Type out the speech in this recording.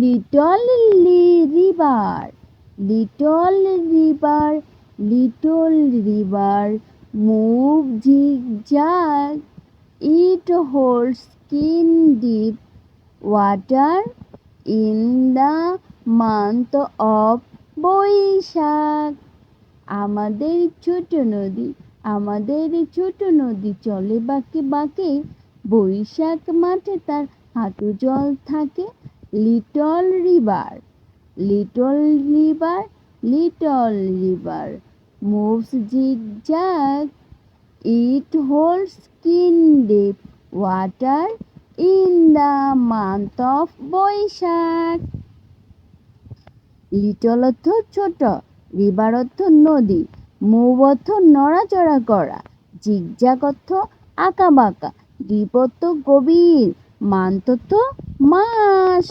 Little river little river little river, move zigzag it holds skin deep water in the month of Baishakh. আমাদের ছোট নদী, আমাদের ছোট নদী চলে বাঁকে বাঁকে। বৈশাখ মাঠে তার হাঁটু জল থাকে little river little river little river, moves zigzag it holds skin deep water in the month of Baishakh. Little অর্থ ছোট রিভার অর্থ নদী মুভ অর্থ নড়াচড়া করা জিগজাগ অর্থ আঁকা বাঁকা দ্বীপ অর্থ গভীর মান্ত অর্থ Mas